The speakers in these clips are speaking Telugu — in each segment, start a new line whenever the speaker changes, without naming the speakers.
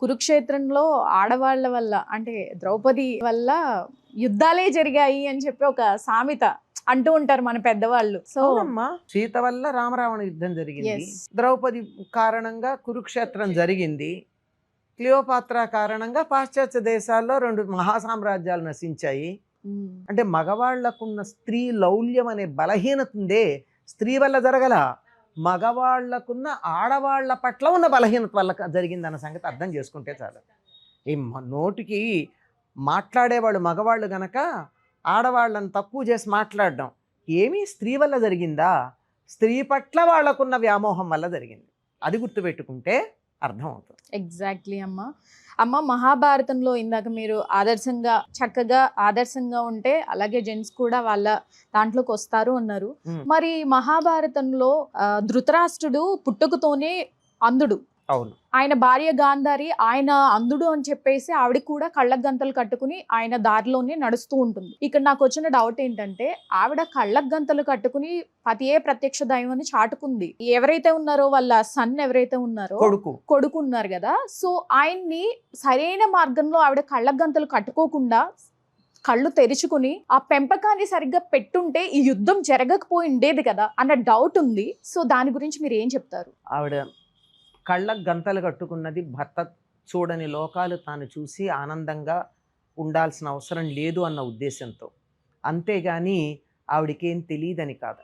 కురుక్షేత్రంలో ఆడవాళ్ళ వల్ల అంటే ద్రౌపది వల్ల యుద్ధాలే జరిగాయి అని చెప్పి ఒక సామెత అంటూ ఉంటారు మన పెద్దవాళ్ళు. సో
సీత వల్ల రామరావణ యుద్ధం జరిగింది. ద్రౌపది కారణంగా కురుక్షేత్రం జరిగింది. క్లియోపాత్ర కారణంగా పాశ్చాత్య దేశాల్లో రెండు మహాసామ్రాజ్యాలు నశించాయి. అంటే మగవాళ్ళకున్న స్త్రీ లౌల్యం అనే బలహీనత ఉందే స్త్రీ వల్ల జరగల. మగవాళ్ళకున్న ఆడవాళ్ళ పట్ల ఉన్న బలహీనత వల్ల జరిగిందన్న సంగతి అర్థం చేసుకుంటే చాలు. ఈ నోటికి మాట్లాడేవాళ్ళు మగవాళ్ళు గనక ఆడవాళ్ళని తక్కువ చేసి మాట్లాడడం ఏమీ స్త్రీ వల్ల జరిగిందా? స్త్రీ పట్ల వాళ్ళకున్న వ్యామోహం వల్ల జరిగింది. అది గుర్తుపెట్టుకుంటే అర్థమవుతుంది.
ఎగ్జాక్ట్లీ అమ్మా. అమ్మ మహాభారతంలో ఇందాక మీరు ఆదర్శంగా చక్కగా ఆదర్శంగా ఉంటే అలాగే జెంట్స్ కూడా వాళ్ళ దాంట్లోకి వస్తారు అన్నారు. మరి మహాభారతంలో ఆ, ధృతరాష్ట్రుడు పుట్టుకతోనే అంధుడు
అవును.
ఆయన భార్య గాంధారి ఆయన అంధుడు అని చెప్పేసి ఆవిడ కూడా కళ్ళకు గంతలు కట్టుకుని ఆయన దారిలోనే నడుస్తూ ఉంటుంది. ఇక్కడ నాకు వచ్చిన డౌట్ ఏంటంటే ఆవిడ కళ్ళకు గంతలు కట్టుకుని పతియే ప్రత్యక్ష దైవం అని చాటుకుంది. ఎవరైతే ఉన్నారో వాళ్ళ సన్ ఎవరైతే ఉన్నారో
కొడుకు.
కొడుకు ఉన్నారు కదా. సో ఆయన్ని సరైన మార్గంలో ఆవిడ కళ్ళకు గంతలు కట్టుకోకుండా కళ్ళు తెరుచుకుని ఆ పెంపకాన్ని సరిగ్గా పెట్టుంటే ఈ యుద్ధం జరగకపోయి ఉండేది కదా అన్న డౌట్ ఉంది. సో దాని గురించి మీరు ఏం చెప్తారు?
ఆవిడ కళ్ళకు గంతలు కట్టుకున్నది భర్త చూడని లోకాలు తాను చూసి ఆనందంగా ఉండాల్సిన అవసరం లేదు అన్న ఉద్దేశంతో. అంతేగాని ఆవిడకేం తెలియదని కాదు.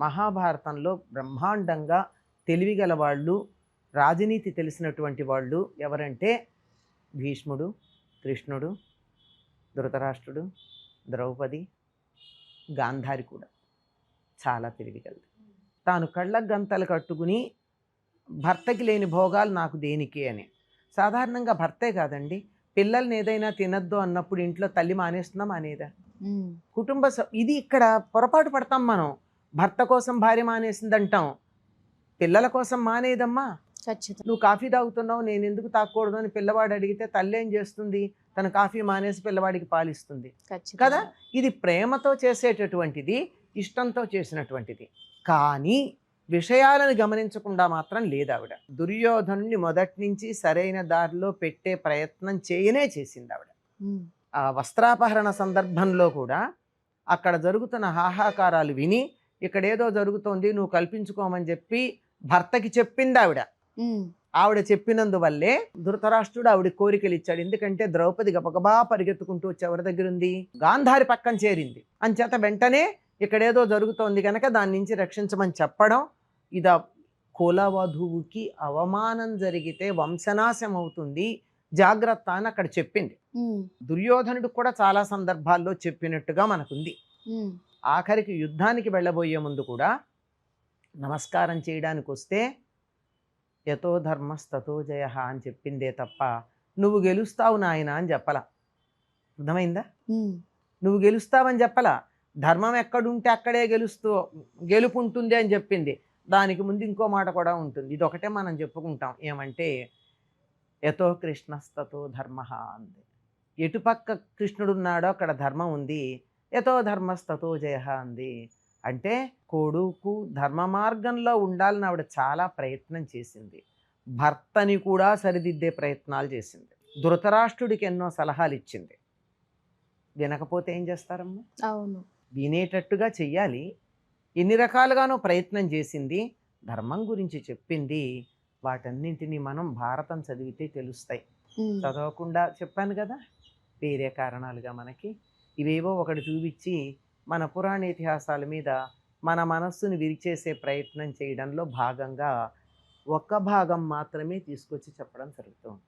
మహాభారతంలో బ్రహ్మాండంగా తెలివిగల వాళ్ళు రాజనీతి తెలిసినటువంటి వాళ్ళు ఎవరంటే భీష్ముడు కృష్ణుడు ధృతరాష్ట్రుడు ద్రౌపది గాంధారి కూడా. చాలా తెలివిగలది. తాను కళ్ళ గంతలు కట్టుకుని భర్తకి లేని భోగాలు నాకు దేనికి అని. సాధారణంగా భర్తే కాదండి. పిల్లల్ని ఏదైనా తినద్దు అన్నప్పుడు ఇంట్లో తల్లి మానేస్తుందా మానేదా? కుటుంబ ఇది ఇక్కడ పొరపాటు పడతాం మనం. భర్త కోసం భార్య మానేసింది అంటాం పిల్లల కోసం మానేదమ్మా.
ఖచ్చితంగా
నువ్వు కాఫీ తాగుతున్నావు నేను ఎందుకు తాగకూడదు అని పిల్లవాడు అడిగితే తల్లి ఏం చేస్తుంది? తన కాఫీ మానేసి పిల్లవాడికి పాలిస్తుంది. కదా? ఇది ప్రేమతో చేసేటటువంటిది ఇష్టంతో చేసినటువంటిది. కానీ విషయాలను గమనించకుండా మాత్రం లేదు ఆవిడ దుర్యోధనుని మొదటి నుంచి సరైన దారిలో పెట్టే ప్రయత్నం చేయనే చేసింది ఆవిడ ఆ వస్త్రాపహరణ సందర్భంలో కూడా అక్కడ జరుగుతున్న హాహాకారాలు విని ఇక్కడ ఏదో జరుగుతోంది నువ్వు కల్పించుకోమని చెప్పి భర్తకి చెప్పింది ఆవిడ ఆవిడ చెప్పినందువల్లే ధృతరాష్ట్రుడు ఆవిడ కోరికలు ఇచ్చాడు. ఎందుకంటే ద్రౌపది గబగబా పరిగెత్తుకుంటూ వచ్చి ఎవరి దగ్గర ఉంది గాంధారి పక్కన చేరింది. అంచేత వెంటనే ఇక్కడేదో జరుగుతోంది కనుక దాని నుంచి రక్షించమని చెప్పడం ఇద కులవధువుకి అవమానం జరిగితే వంశనాశం అవుతుంది జాగ్రత్త అని అక్కడ చెప్పింది. దుర్యోధనుడు కూడా చాలా సందర్భాల్లో చెప్పినట్టుగా మనకుంది. ఆఖరికి యుద్ధానికి వెళ్ళబోయే ముందు కూడా నమస్కారం చేయడానికి వస్తే యతో ధర్మస్తతో జయ అని చెప్పిందే తప్ప నువ్వు గెలుస్తావు నాయన అని చెప్పలా. అర్థమైందా? నువ్వు గెలుస్తావని చెప్పలా. ధర్మం ఎక్కడుంటే అక్కడే గెలుస్తూ గెలుపు ఉంటుంది అని చెప్పింది. దానికి ముందు ఇంకో మాట కూడా ఉంటుంది. ఇది ఒకటే మనం చెప్పుకుంటాం. ఏమంటే యతో కృష్ణస్తతో ధర్మ అంది. ఎటుపక్క కృష్ణుడు ఉన్నాడో అక్కడ ధర్మం ఉంది. యతో ధర్మస్తతో జయ అంది. అంటే కొడుకు ధర్మ మార్గంలో ఉండాలని ఆవిడ చాలా ప్రయత్నం చేసింది. భర్తని కూడా సరిదిద్దే ప్రయత్నాలు చేసింది. ధృతరాష్ట్రుడికి ఎన్నో సలహాలు ఇచ్చింది. వినకపోతే ఏం చేస్తారమ్మా?
అవును.
వినేటట్టుగా చెయ్యాలి. ఎన్ని రకాలుగానో ప్రయత్నం చేసింది ధర్మం గురించి చెప్పింది వాటన్నింటినీ మనం భారతం చదివితే తెలుస్తాయి. చదవకుండా చెప్పాను కదా వేరే కారణాలుగా మనకి. ఇవేవో ఒకటి చూపించి మన పురాణ ఇతిహాసాల మీద మన మనస్సును విరిచేసే ప్రయత్నం చేయడంలో భాగంగా ఒక్క భాగం మాత్రమే తీసుకొచ్చి చెప్పడం జరుగుతుంది